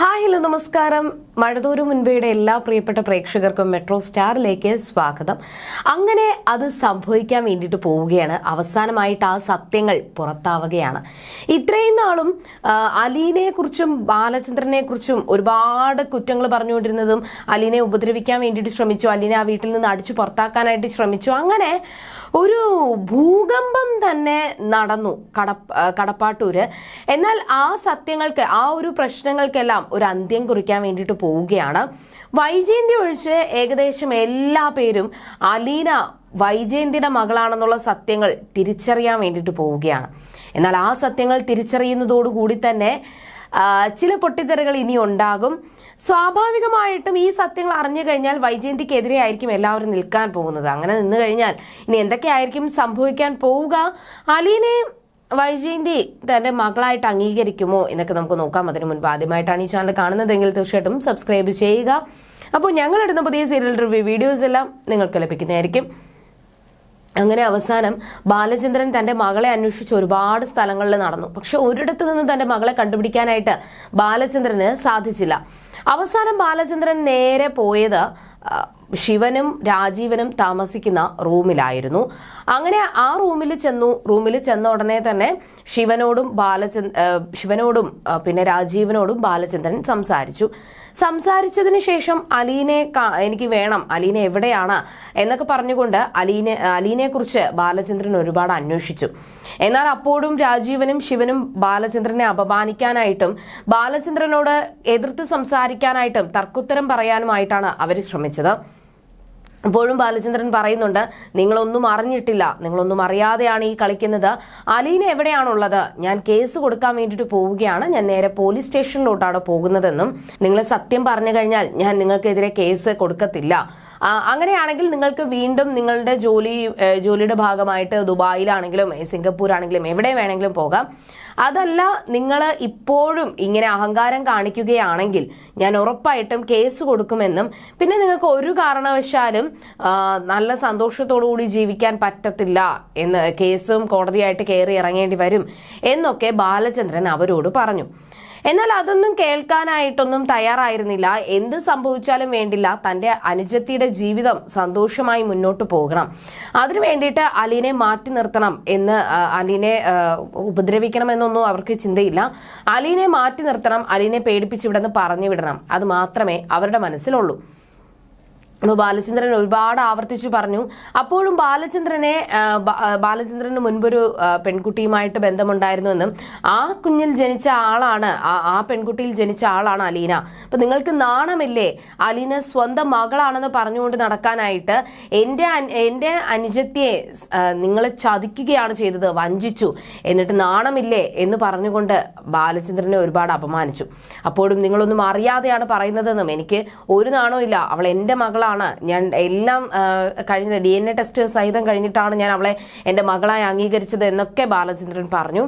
Hi hello നമസ്കാരം. മഴതോരു മുൻപേയുടെ എല്ലാ പ്രിയപ്പെട്ട പ്രേക്ഷകർക്കും മെട്രോ സ്റ്റാറിലേക്ക് സ്വാഗതം. അങ്ങനെ അത് സംഭവിക്കാൻ വേണ്ടിയിട്ട് പോവുകയാണ്. അവസാനമായിട്ട് ആ സത്യങ്ങൾ പുറത്താവുകയാണ്. ഇത്രയും നാളും അലീനെ കുറിച്ചും ബാലചന്ദ്രനെ കുറിച്ചും ഒരുപാട് കുറ്റങ്ങൾ പറഞ്ഞുകൊണ്ടിരുന്നതും അലീനെ ഉപദ്രവിക്കാൻ വേണ്ടിയിട്ട് ശ്രമിച്ചു അലീനെ ആ വീട്ടിൽ നിന്ന് അടിച്ചു പുറത്താക്കാനായിട്ട് ശ്രമിച്ചു. അങ്ങനെ ഒരു ഭൂകമ്പം തന്നെ നടന്നു കടപ്പ കടപ്പാട്ടൂര്. എന്നാൽ ആ സത്യങ്ങൾക്ക് ആ ഒരു പ്രശ്നങ്ങൾക്കെല്ലാം ഒരു അന്ത്യം കുറിക്കാൻ വേണ്ടിയിട്ട് പോവുകയാണ്. വൈജയന്തി ഒഴിച്ച് ഏകദേശം എല്ലാ പേരും അലീന വൈജയന്തിയുടെ മകളാണെന്നുള്ള സത്യങ്ങൾ തിരിച്ചറിയാൻ വേണ്ടിയിട്ട് പോവുകയാണ്. എന്നാൽ ആ സത്യങ്ങൾ തിരിച്ചറിയുന്നതോടുകൂടി തന്നെ ചില പൊട്ടിത്തെറികൾ ഇനി ഉണ്ടാകും. സ്വാഭാവികമായിട്ടും ഈ സത്യങ്ങൾ അറിഞ്ഞു കഴിഞ്ഞാൽ വൈജയന്തിക്കെതിരെ ആയിരിക്കും എല്ലാവരും നിൽക്കാൻ പോകുന്നത്. അങ്ങനെ നിന്ന് കഴിഞ്ഞാൽ ഇനി എന്തൊക്കെയായിരിക്കും സംഭവിക്കാൻ പോവുക? അലീനെ വൈജയന്തി തന്റെ മകളായിട്ട് അംഗീകരിക്കുമോ എന്നൊക്കെ നമുക്ക് നോക്കാം. അതിനു മുൻപ് ആദ്യമായിട്ടാണ് ഈ ചാനൽ കാണുന്നതെങ്കിൽ തീർച്ചയായിട്ടും സബ്സ്ക്രൈബ് ചെയ്യുക. അപ്പോൾ ഞങ്ങളിടുന്ന പുതിയ സീരിയൽ റിവ്യൂ വീഡിയോസ് എല്ലാം നിങ്ങൾക്ക് ലഭിക്കുന്നതായിരിക്കും. അങ്ങനെ അവസാനം ബാലചന്ദ്രൻ തന്റെ മകളെ അന്വേഷിച്ച് ഒരുപാട് സ്ഥലങ്ങളിൽ നടന്നു. പക്ഷെ ഒരിടത്തു നിന്ന് തന്റെ മകളെ കണ്ടുപിടിക്കാനായിട്ട് ബാലചന്ദ്രന് സാധിച്ചില്ല. അവസാനം ബാലചന്ദ്രൻ നേരെ പോയത് ശിവനും രാജീവനും താമസിക്കുന്ന റൂമിലായിരുന്നു. അങ്ങനെ ആ റൂമിൽ ചെന്നു. റൂമിൽ ചെന്ന ഉടനെ തന്നെ ശിവനോടും ബാലചന്ദ്ര ശിവനോടും പിന്നെ രാജീവനോടും ബാലചന്ദ്രൻ സംസാരിച്ചു. സംസാരിച്ചതിന് ശേഷം അലീനെ എനിക്ക് വേണം അലീന എവിടെയാണ് എന്നൊക്കെ പറഞ്ഞുകൊണ്ട് അലീനെ അലീനെ കുറിച്ച് ബാലചന്ദ്രൻ ഒരുപാട് അന്വേഷിച്ചു. എന്നാൽ അപ്പോഴും രാജീവനും ശിവനും ബാലചന്ദ്രനെ അപമാനിക്കാനായിട്ടും ബാലചന്ദ്രനോട് എതിർത്ത് സംസാരിക്കാനായിട്ടും തർക്കുത്തരം പറയാനുമായിട്ടാണ് അവർ ശ്രമിച്ചത്. അപ്പോഴും ബാലചന്ദ്രൻ പറയുന്നുണ്ട് നിങ്ങളൊന്നും അറിഞ്ഞിട്ടില്ല. നിങ്ങളൊന്നും അറിയാതെയാണ് ഈ കളിക്കുന്നത്. അലീന എവിടെയാണുള്ളത്? ഞാൻ കേസ് കൊടുക്കാൻ വേണ്ടിയിട്ട് പോവുകയാണ്. ഞാൻ നേരെ പോലീസ് സ്റ്റേഷനിലോട്ടാണ് പോകുന്നതെന്നും നിങ്ങൾ സത്യം പറഞ്ഞു കഴിഞ്ഞാൽ ഞാൻ നിങ്ങൾക്കെതിരെ കേസ് കൊടുക്കത്തില്ല. അങ്ങനെയാണെങ്കിൽ നിങ്ങൾക്ക് വീണ്ടും നിങ്ങളുടെ ജോലി ജോലിയുടെ ഭാഗമായിട്ട് ദുബായിലാണെങ്കിലും സിംഗപ്പൂരാണെങ്കിലും എവിടെ വേണമെങ്കിലും പോകാം. അതല്ല നിങ്ങൾ ഇപ്പോഴും ഇങ്ങനെ അഹങ്കാരം കാണിക്കുകയാണെങ്കിൽ ഞാൻ ഉറപ്പായിട്ടും കേസ് കൊടുക്കുമെന്നും പിന്നെ നിങ്ങൾക്ക് ഒരു കാരണവശാലും നല്ല സന്തോഷത്തോടു കൂടി ജീവിക്കാൻ പറ്റത്തില്ല എന്ന് കേസും കോടതിയായിട്ട് കയറി ഇറങ്ങേണ്ടി വരും എന്നൊക്കെ ബാലചന്ദ്രൻ അവരോട് പറഞ്ഞു. എന്നാൽ അതൊന്നും കേൾക്കാനായിട്ടൊന്നും തയ്യാറായിരുന്നില്ല. എന്ത് സംഭവിച്ചാലും വേണ്ടില്ല. തന്റെ അനുജത്തിയുടെ ജീവിതം സന്തോഷമായി മുന്നോട്ട് പോകണം. അതിനു വേണ്ടിയിട്ട് അലീനെ മാറ്റി നിർത്തണം എന്ന് അലീനെ ഉപദ്രവിക്കണം ഉപദ്രവിക്കണമെന്നൊന്നും അവർക്ക് ചിന്തയില്ല. അലീനെ മാറ്റി നിർത്തണം അലീനെ പേടിപ്പിച്ച് ഇവിടെ നിന്ന് പറഞ്ഞു വിടണം. അത് മാത്രമേ അവരുടെ മനസ്സിലുള്ളൂ. ബാലചന്ദ്രൻ ഒരുപാട് ആവർത്തിച്ചു പറഞ്ഞു. അപ്പോഴും ബാലചന്ദ്രനെ ബാലചന്ദ്രന് മുൻപൊരു പെൺകുട്ടിയുമായിട്ട് ബന്ധമുണ്ടായിരുന്നുവെന്നും ആ കുഞ്ഞിൽ ജനിച്ച ആളാണ് ആ- പെൺകുട്ടിയിൽ ജനിച്ച ആളാണ് അലീന. അപ്പൊ നിങ്ങൾക്ക് നാണമില്ലേ? അലീന സ്വന്തം മകളാണെന്ന് പറഞ്ഞുകൊണ്ട് നടക്കാനായിട്ട് എന്റെ എന്റെ അനുജത്തിയെ നിങ്ങൾ ചതിക്കുകയാണ് ചെയ്തത് വഞ്ചിച്ചു. എന്നിട്ട് നാണമില്ലേ എന്ന് പറഞ്ഞുകൊണ്ട് ബാലചന്ദ്രനെ ഒരുപാട് അപമാനിച്ചു. അപ്പോഴും നിങ്ങളൊന്നും അറിയാതെയാണ് പറയുന്നതെന്നും എനിക്ക് ഒരു നാണവും ഇല്ല അവൾ എന്റെ മകളാണ് ഞാൻ എല്ലാം കഴിഞ്ഞ ഡി എൻ എ ടെസ്റ്റ് സഹിതം കഴിഞ്ഞിട്ടാണ് ഞാൻ അവളെ എന്റെ മകളായി അംഗീകരിച്ചത് എന്നൊക്കെ ബാലചന്ദ്രൻ പറഞ്ഞു.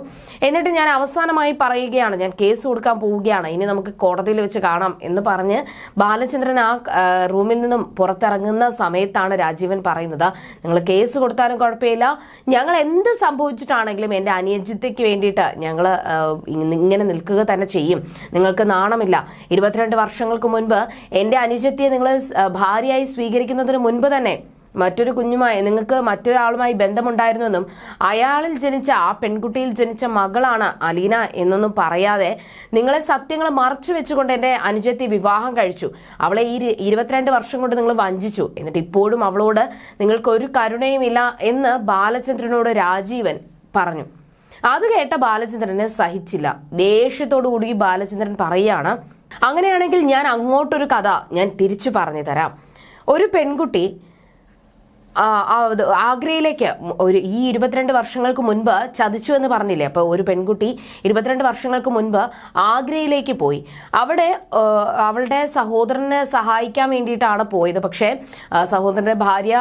എന്നിട്ട് ഞാൻ അവസാനമായി പറയുകയാണ് ഞാൻ കേസ് കൊടുക്കാൻ പോവുകയാണ്. ഇനി നമുക്ക് കോടതിയിൽ വെച്ച് കാണാം എന്ന് പറഞ്ഞ് ബാലചന്ദ്രൻ ആ റൂമിൽ നിന്നും പുറത്തിറങ്ങുന്ന സമയത്താണ് രാജീവൻ പറയുന്നത്. നിങ്ങൾ കേസ് കൊടുത്താലും കുഴപ്പമില്ല. ഞങ്ങൾ എന്ത് സംഭവിച്ചിട്ടാണെങ്കിലും എന്റെ അനിയജിത്തയ്ക്ക് വേണ്ടിയിട്ട് ഞങ്ങൾ ഇങ്ങനെ നിൽക്കുക തന്നെ ചെയ്യും. നിങ്ങൾക്ക് നാണമില്ല. ഇരുപത്തിരണ്ട് വർഷങ്ങൾക്ക് മുൻപ് എന്റെ അനുജത്തിയെ നിങ്ങൾ ഭാര്യയായി സ്വീകരിക്കുന്നതിന് മുൻപ് തന്നെ മറ്റൊരു കുഞ്ഞുമായി നിങ്ങൾക്ക് മറ്റൊരാളുമായി ബന്ധമുണ്ടായിരുന്നെന്നും അയാളിൽ ജനിച്ച ആ പെൺകുട്ടിയിൽ ജനിച്ച മകളാണ് അലീന എന്നൊന്നും പറയാതെ നിങ്ങളെ സത്യങ്ങൾ മറച്ചു വെച്ചുകൊണ്ട് എന്റെ അനുജത്തി വിവാഹം കഴിച്ചു. അവളെ ഈ ഇരു- ഇരുപത്തിരണ്ട് വർഷം കൊണ്ട് നിങ്ങൾ വഞ്ചിച്ചു. എന്നിട്ട് ഇപ്പോഴും അവളോട് നിങ്ങൾക്ക് ഒരു കരുണയുമില്ല എന്ന് ബാലചന്ദ്രനോട് രാജീവൻ പറഞ്ഞു. അത് കേട്ട ബാലചന്ദ്രനെ സഹിച്ചില്ല. ദേഷ്യത്തോടു കൂടി ബാലചന്ദ്രൻ പറയുകയാണ് അങ്ങനെയാണെങ്കിൽ ഞാൻ അങ്ങോട്ടൊരു കഥ ഞാൻ തിരിച്ചു പറഞ്ഞു തരാം. ഒരു പെൺകുട്ടി ആഗ്രയിലേക്ക് ഒരു ഈ ഇരുപത്തിരണ്ട് വർഷങ്ങൾക്ക് മുൻപ് ചതിച്ചു എന്ന് പറഞ്ഞില്ലേ? അപ്പോൾ ഒരു പെൺകുട്ടി ഇരുപത്തിരണ്ട് വർഷങ്ങൾക്ക് മുൻപ് ആഗ്രയിലേക്ക് പോയി. അവിടെ അവളുടെ സഹോദരനെ സഹായിക്കാൻ വേണ്ടിയിട്ടാണ് പോയത്. പക്ഷേ സഹോദരന്റെ ഭാര്യ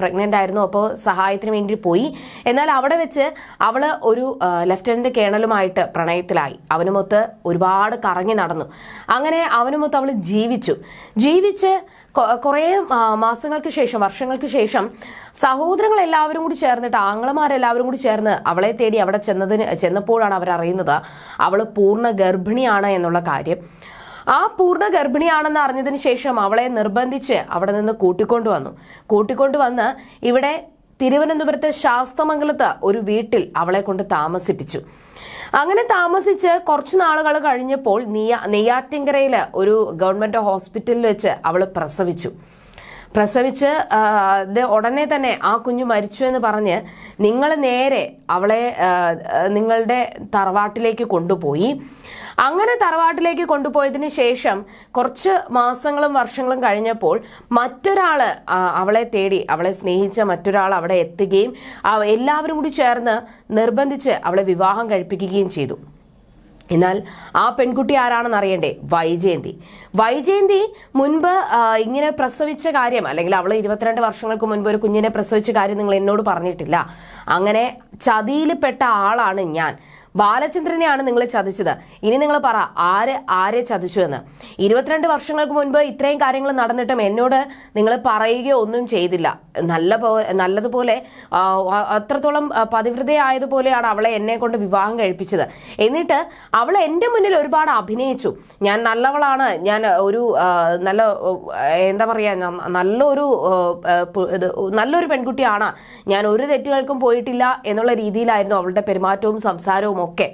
പ്രഗ്നന്റ് ആയിരുന്നു. അപ്പോൾ സഹായത്തിന് വേണ്ടി പോയി. എന്നാൽ അവിടെ വെച്ച് അവൾ ഒരു ലെഫ്റ്റനന്റ് കേണലുമായിട്ട് പ്രണയത്തിലായി. അവനുമൊത്ത് ഒരുപാട് കറങ്ങി നടന്നു. അങ്ങനെ അവനുമൊത്ത് അവൾ ജീവിച്ചു. ജീവിച്ച് കുറേ മാസങ്ങൾക്ക് ശേഷം വർഷങ്ങൾക്ക് ശേഷം സഹോദരങ്ങൾ എല്ലാവരും കൂടി ചേർന്നിട്ട് ആങ്ങളമാരെല്ലാവരും കൂടി ചേർന്ന് അവളെ തേടി അവിടെ ചെന്നതിന് ചെന്നപ്പോഴാണ് അവർ അറിയുന്നത് അവൾ പൂർണ ഗർഭിണിയാണ് എന്നുള്ള കാര്യം. ആ പൂർണ ഗർഭിണിയാണെന്ന് അറിഞ്ഞതിന് ശേഷം അവളെ നിർബന്ധിച്ച് അവിടെ നിന്ന് കൂട്ടിക്കൊണ്ടു വന്നു. കൂട്ടിക്കൊണ്ടു വന്ന് ഇവിടെ തിരുവനന്തപുരത്തെ ശാസ്തമംഗലത്ത് ഒരു വീട്ടിൽ അവളെ കൊണ്ട് താമസിപ്പിച്ചു. അങ്ങനെ താമസിച്ച് കുറച്ചു നാളുകൾ കഴിഞ്ഞപ്പോൾ നെയ്യാറ്റിങ്കരയിൽ ഒരു ഗവൺമെന്റ് ഹോസ്പിറ്റലിൽ വെച്ച് അവൾ പ്രസവിച്ചു. പ്രസവിച്ച് ഉടനെ തന്നെ ആ കുഞ്ഞു മരിച്ചു എന്ന് പറഞ്ഞ് നിങ്ങൾ നേരെ അവളെ നിങ്ങളുടെ തറവാട്ടിലേക്ക് കൊണ്ടുപോയി. അങ്ങനെ തറവാട്ടിലേക്ക് കൊണ്ടുപോയതിന് ശേഷം കുറച്ച് മാസങ്ങളും വർഷങ്ങളും കഴിഞ്ഞപ്പോൾ മറ്റൊരാൾ അവളെ തേടി അവളെ സ്നേഹിച്ച മറ്റൊരാൾ അവിടെ എത്തുകയും എല്ലാവരും കൂടി ചേർന്ന് നിർബന്ധിച്ച് അവളെ വിവാഹം കഴിപ്പിക്കുകയും ചെയ്തു. എന്നാൽ ആ പെൺകുട്ടി ആരാണെന്ന് അറിയണ്ടേ? വൈജയന്തി. വൈജയന്തി മുൻപ് ഇങ്ങനെ പ്രസവിച്ച കാര്യം അല്ലെങ്കിൽ അവൾ ഇരുപത്തിരണ്ട് വർഷങ്ങൾക്ക് മുൻപ് ഒരു കുഞ്ഞിനെ പ്രസവിച്ച കാര്യം നിങ്ങൾ എന്നോട് പറഞ്ഞിട്ടില്ല. അങ്ങനെ ചതിയിൽപ്പെട്ട ആളാണ് ഞാൻ. ബാലചന്ദ്രനെയാണ് നിങ്ങൾ ചതിച്ചത്. ഇനി നിങ്ങൾ പറ ആര് ആരെ ചതിച്ചു എന്ന്. ഇരുപത്തിരണ്ട് വർഷങ്ങൾക്ക് മുൻപ് ഇത്രയും കാര്യങ്ങൾ നടന്നിട്ടും എന്നോട് നിങ്ങൾ പറയുകയോ ഒന്നും ചെയ്തില്ല. നല്ല നല്ലതുപോലെ അത്രത്തോളം പതിവ്രതയായതുപോലെയാണ് അവളെ എന്നെ കൊണ്ട് വിവാഹം കഴിപ്പിച്ചത്. എന്നിട്ട് അവൾ എന്റെ മുന്നിൽ ഒരുപാട് അഭിനയിച്ചു. ഞാൻ നല്ലവളാണ്. ഞാൻ ഒരു നല്ല എന്താ പറയാ നല്ലൊരു നല്ലൊരു പെൺകുട്ടിയാണ്. ഞാൻ ഒരു തെറ്റുകൾക്കും പോയിട്ടില്ല എന്നുള്ള രീതിയിലായിരുന്നു അവളുടെ പെരുമാറ്റവും സംസാരവും ഒക്കെ.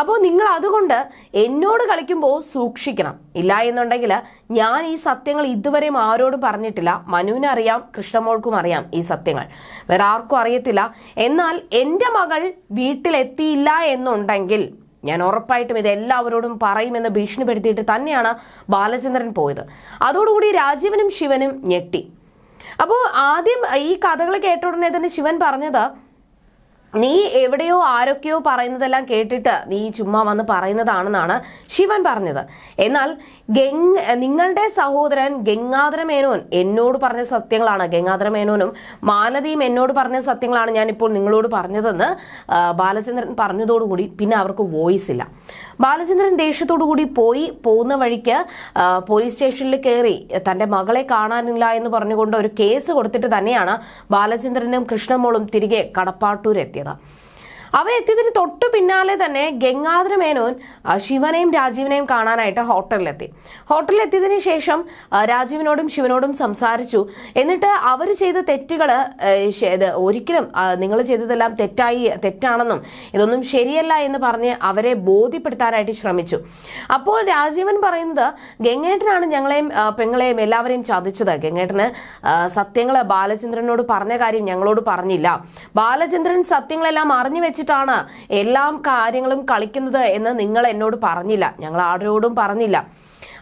അപ്പോൾ നിങ്ങൾ അതുകൊണ്ട് എന്നോട് കളിക്കുമ്പോൾ സൂക്ഷിക്കണം. ഇല്ല എന്നുണ്ടെങ്കിൽ ഞാൻ ഈ സത്യങ്ങൾ ഇതുവരെയും ആരോടും പറഞ്ഞിട്ടില്ല. മനുവിന് അറിയാം കൃഷ്ണമോൾക്കും അറിയാം ഈ സത്യങ്ങൾ. വേറെ ആർക്കും അറിയത്തില്ല. എന്നാൽ എന്റെ മകൾ വീട്ടിലെത്തിയില്ല എന്നുണ്ടെങ്കിൽ ഞാൻ ഉറപ്പായിട്ടും ഇത് എല്ലാവരോടും പറയുമെന്ന് ഭീഷണിപ്പെടുത്തിയിട്ട് തന്നെയാണ് ബാലചന്ദ്രൻ പോയത്. അതോടുകൂടി രാജീവനും ശിവനും ഞെട്ടി. അപ്പോൾ ആദ്യം ഈ കഥകൾ കേട്ട ഉടനെ തന്നെ ശിവൻ പറഞ്ഞത് നീ എവിടെയോ ആരൊക്കെയോ പറയുന്നതെല്ലാം കേട്ടിട്ട് നീ ചുമ്മാ വന്ന് പറയുന്നതാണെന്നാണ് ശിവൻ പറഞ്ഞത്. എന്നാൽ ഗംഗ് നിങ്ങളുടെ സഹോദരൻ ഗംഗാധര മേനോൻ എന്നോട് പറഞ്ഞ സത്യങ്ങളാണ്. ഗംഗാധര മേനോനും എന്നോട് പറഞ്ഞ സത്യങ്ങളാണ് ഞാനിപ്പോൾ നിങ്ങളോട് പറഞ്ഞതെന്ന് ബാലചന്ദ്രൻ പറഞ്ഞതോടുകൂടി പിന്നെ അവർക്ക് വോയിസ് ഇല്ല. ബാലചന്ദ്രൻ ദേഷ്യത്തോടുകൂടി പോയി പോകുന്ന വഴിക്ക് പോലീസ് സ്റ്റേഷനിൽ കയറി. തന്റെ മകളെ കാണാനില്ല എന്ന് പറഞ്ഞുകൊണ്ട് ഒരു കേസ് കൊടുത്തിട്ട് തന്നെയാണ് ബാലചന്ദ്രനും കൃഷ്ണമോളും തിരികെ കടപ്പാട്ടൂരെത്തിയത്. അവരെത്തിയതിന് തൊട്ടു പിന്നാലെ തന്നെ ഗംഗാധര മേനോൻ ശിവനെയും രാജീവിനെയും കാണാനായിട്ട് ഹോട്ടലിലെത്തി. ഹോട്ടലിലെത്തിയതിന് ശേഷം രാജീവിനോടും ശിവനോടും സംസാരിച്ചു. എന്നിട്ട് അവർ ചെയ്ത തെറ്റുകൾ ഒരിക്കലും നിങ്ങൾ ചെയ്തതെല്ലാം തെറ്റായി തെറ്റാണെന്നും ഇതൊന്നും ശരിയല്ല എന്ന് പറഞ്ഞ് അവരെ ബോധ്യപ്പെടുത്താനായിട്ട് ശ്രമിച്ചു. അപ്പോൾ രാജീവൻ പറയുന്നത് ഗംഗേട്ടനാണ് ഞങ്ങളെയും പെങ്ങളെയും എല്ലാവരെയും ചതിച്ചത്. ഗംഗേട്ടന് സത്യങ്ങൾ ബാലചന്ദ്രനോട് പറഞ്ഞ കാര്യം ഞങ്ങളോട് പറഞ്ഞില്ല. ബാലചന്ദ്രൻ സത്യങ്ങളെല്ലാം അറിഞ്ഞു വെച്ചിട്ടാണ് എല്ലാം കാര്യങ്ങളും കളിക്കുന്നത് എന്ന് നിങ്ങൾ എന്നോട് പറഞ്ഞില്ല. ഞങ്ങൾ ആരോടും പറഞ്ഞില്ല.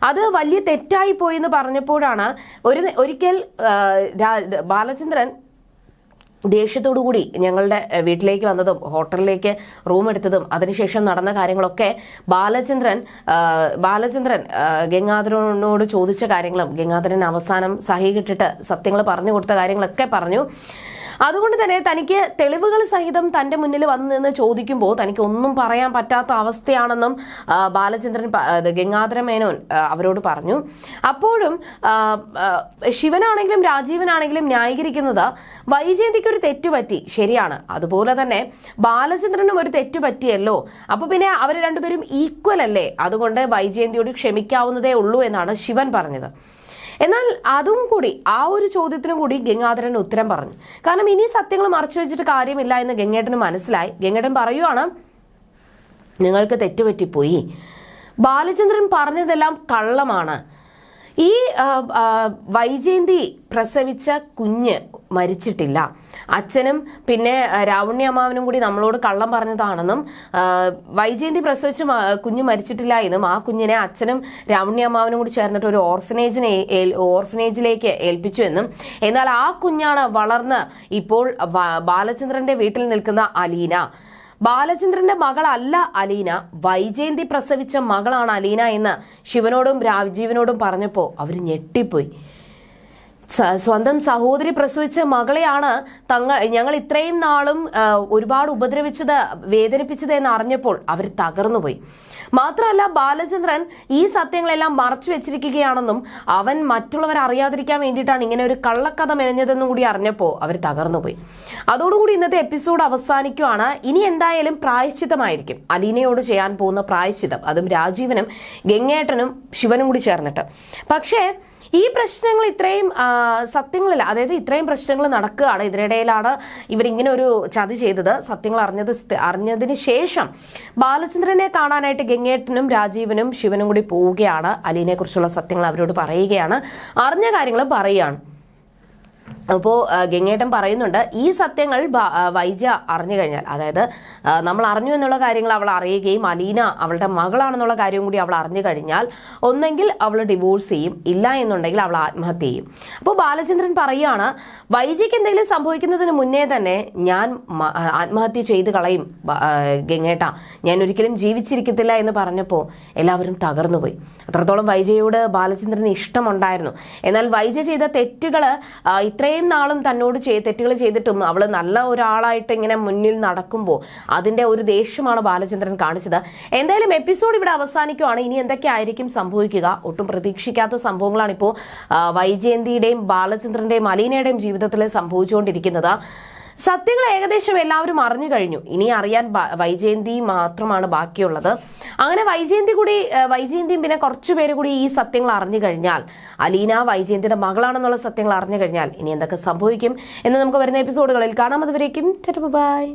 അത് വലിയ തെറ്റായി പോയി എന്ന് പറഞ്ഞപ്പോഴാണ് ഒരു ഒരിക്കൽ ബാലചന്ദ്രൻ ദേഷ്യത്തോടു കൂടി ഞങ്ങളുടെ വീട്ടിലേക്ക് വന്നതും ഹോട്ടലിലേക്ക് റൂം എടുത്തതും അതിനുശേഷം നടന്ന കാര്യങ്ങളൊക്കെ ബാലചന്ദ്രൻ ബാലചന്ദ്രൻ ഗംഗാധരനോട് ചോദിച്ച കാര്യങ്ങളും ഗംഗാധരൻ അവസാനം സഹി കിട്ടിട്ട് സത്യങ്ങൾ പറഞ്ഞു കൊടുത്ത കാര്യങ്ങളൊക്കെ പറഞ്ഞു. അതുകൊണ്ട് തന്നെ തനിക്ക് തെളിവുകൾ സഹിതം തന്റെ മുന്നിൽ വന്നു നിന്ന് ചോദിക്കുമ്പോൾ തനിക്ക് ഒന്നും പറയാൻ പറ്റാത്ത അവസ്ഥയാണെന്നും ബാലചന്ദ്രൻ ഗംഗാധര മേനോൻ അവരോട് പറഞ്ഞു. അപ്പോഴും ശിവനാണെങ്കിലും രാജീവനാണെങ്കിലും ന്യായീകരിക്കുന്നത് വൈജയന്തിക്ക് ഒരു തെറ്റ് പറ്റി ശരിയാണ്. അതുപോലെ തന്നെ ബാലചന്ദ്രനും ഒരു തെറ്റ് പറ്റിയല്ലോ അപ്പൊ പിന്നെ അവർ രണ്ടുപേരും ഈക്വൽ അല്ലേ? അതുകൊണ്ട് വൈജയന്തിയോട് ക്ഷമിക്കാവുന്നതേ ഉള്ളൂ എന്നാണ് ശിവൻ പറഞ്ഞത്. എന്നാൽ അതും കൂടി ആ ഒരു ചോദ്യത്തിനും കൂടി ഗംഗാധരൻ ഉത്തരം പറഞ്ഞു. കാരണം ഇനി സത്യങ്ങൾ മറച്ചു വെച്ചിട്ട് കാര്യമില്ല എന്ന് ഗംഗേട്ടന് മനസ്സിലായി. ഗംഗേട്ടൻ പറയുവാണ് നിങ്ങൾക്ക് തെറ്റുപറ്റിപ്പോയി. ബാലചന്ദ്രൻ പറഞ്ഞതെല്ലാം കള്ളമാണ്. ഈ വൈജയന്തി പ്രസവിച്ച കുഞ്ഞ് മരിച്ചിട്ടില്ല. അച്ഛനും പിന്നെ രാവുണ്ണി അമ്മാവനും കൂടി നമ്മളോട് കള്ളം പറഞ്ഞതാണെന്നും വൈജയന്തി പ്രസവിച്ച് കുഞ്ഞ് മരിച്ചിട്ടില്ല എന്നും ആ കുഞ്ഞിനെ അച്ഛനും രാവുണ്ണി അമ്മാവനും കൂടി ചേർന്നിട്ട് ഒരു ഓർഫനേജിനെ ഓർഫനേജിലേക്ക് ഏൽപ്പിച്ചു എന്നും. എന്നാൽ ആ കുഞ്ഞാണ് വളർന്ന് ഇപ്പോൾ ബാലചന്ദ്രന്റെ വീട്ടിൽ നിൽക്കുന്ന അലീന. ബാലചന്ദ്രന്റെ മകളല്ല അലീന. വൈജയന്തി പ്രസവിച്ച മകളാണ് അലീന എന്ന് ശിവനോടും രാജീവനോടും പറഞ്ഞപ്പോ അവർ ഞെട്ടിപ്പോയി. സ്വന്തം സഹോദരി പ്രസവിച്ച മകളെയാണ് തങ്ങൾ ഞങ്ങൾ ഇത്രയും നാളും ഒരുപാട് ഉപദ്രവിച്ചത് വേദനിപ്പിച്ചത് എന്ന് അറിഞ്ഞപ്പോൾ അവർ തകർന്നുപോയി. മാത്രമല്ല ബാലചന്ദ്രൻ ഈ സത്യങ്ങളെല്ലാം മറച്ചു വെച്ചിരിക്കുകയാണെന്നും അവൻ മറ്റുള്ളവർ അറിയാതിരിക്കാൻ വേണ്ടിയിട്ടാണ് ഇങ്ങനെ ഒരു കള്ളക്കഥ മെനഞ്ഞതെന്നും കൂടി അറിഞ്ഞപ്പോൾ അവർ തകർന്നുപോയി. അതോടുകൂടി ഇന്നത്തെ എപ്പിസോഡ് അവസാനിക്കുവാണ്. ഇനി എന്തായാലും പ്രായശ്ചിത്തമായിരിക്കും. അലീനയോട് ചെയ്യാൻ പോകുന്ന പ്രായശ്ചിതം അതും രാജീവനും ഗംഗേട്ടനും ശിവനും കൂടി ചേർന്നിട്ട്. പക്ഷേ ഈ പ്രശ്നങ്ങൾ ഇത്രയും സത്യങ്ങളില്ല അതായത് ഇത്രയും പ്രശ്നങ്ങൾ നടക്കുകയാണ്. ഇതിനിടയിലാണ് ഇവരിങ്ങനെ ഒരു ചതി ചെയ്തത്. സത്യങ്ങൾ അറിഞ്ഞത് അറിഞ്ഞതിന് ശേഷം ബാലചന്ദ്രനെ കാണാനായിട്ട് ഗംഗേട്ടനും രാജീവനും ശിവനും കൂടി പോവുകയാണ്. അലീനെ കുറിച്ചുള്ള സത്യങ്ങൾ അവരോട് പറയുകയാണ്. അറിഞ്ഞ കാര്യങ്ങൾ പറയുകയാണ്. അപ്പോൾ ഗംഗേട്ടൻ പറയുന്നുണ്ട് ഈ സത്യങ്ങൾ വൈജ അറിഞ്ഞു കഴിഞ്ഞാൽ അതായത് നമ്മൾ അറിഞ്ഞു എന്നുള്ള കാര്യങ്ങൾ അവൾ അറിയുകയും അലീന അവളുടെ മകളാണെന്നുള്ള കാര്യവും കൂടി അവൾ അറിഞ്ഞു കഴിഞ്ഞാൽ ഒന്നെങ്കിൽ അവൾ ഡിവോഴ്സ് ചെയ്യും ഇല്ല എന്നുണ്ടെങ്കിൽ അവൾ ആത്മഹത്യ ചെയ്യും. അപ്പോൾ ബാലചന്ദ്രൻ പറയുകയാണ് വൈജയ്ക്ക് എന്തെങ്കിലും സംഭവിക്കുന്നതിന് മുന്നേ തന്നെ ഞാൻ ആത്മഹത്യ ചെയ്ത് കളയും ഗംഗേട്ട. ഞാൻ ഒരിക്കലും ജീവിച്ചിരിക്കത്തില്ല എന്ന് പറഞ്ഞപ്പോൾ എല്ലാവരും തകർന്നുപോയി അത്രത്തോളം വൈജയോട് ബാലചന്ദ്രന് ഇഷ്ടമുണ്ടായിരുന്നു. എന്നാൽ വൈജ ചെയ്ത തെറ്റുകൾ ഇത്രയും നാളും തന്നോട് ചെയ് തെറ്റുകൾ ചെയ്തിട്ടും അവൾ നല്ല ഒരാളായിട്ട് ഇങ്ങനെ മുന്നിൽ നടക്കുമ്പോൾ അതിന്റെ ഒരു ദേഷ്യമാണ് ബാലചന്ദ്രൻ കാണിച്ചത്. എന്തായാലും എപ്പിസോഡ് ഇവിടെ അവസാനിക്കുവാണ്. ഇനി എന്തൊക്കെ ആയിരിക്കും സംഭവിക്കുക? ഒട്ടും പ്രതീക്ഷിക്കാത്ത സംഭവങ്ങളാണ് ഇപ്പോൾ വൈജയന്തിയുടെയും ബാലചന്ദ്രന്റെയും അലീനയുടെയും ജീവിതത്തിൽ സംഭവിച്ചുകൊണ്ടിരിക്കുന്നത്. സത്യങ്ങൾ ഏകദേശം എല്ലാവരും അറിഞ്ഞു കഴിഞ്ഞു. ഇനി അറിയാൻ വൈജയന്തി മാത്രമാണ് ബാക്കിയുള്ളത്. അങ്ങനെ വൈജയന്തി കൂടി വൈജയന്തിയും പിന്നെ കുറച്ചു പേര് കൂടി ഈ സത്യങ്ങൾ അറിഞ്ഞു കഴിഞ്ഞാൽ അലീന വൈജയന്തിയുടെ മകളാണെന്നുള്ള സത്യങ്ങൾ അറിഞ്ഞു കഴിഞ്ഞാൽ ഇനി എന്തൊക്കെ സംഭവിക്കും എന്ന് നമുക്ക് വരുന്ന എപ്പിസോഡുകളിൽ കാണാം. അതുവരേക്കും ബൈ.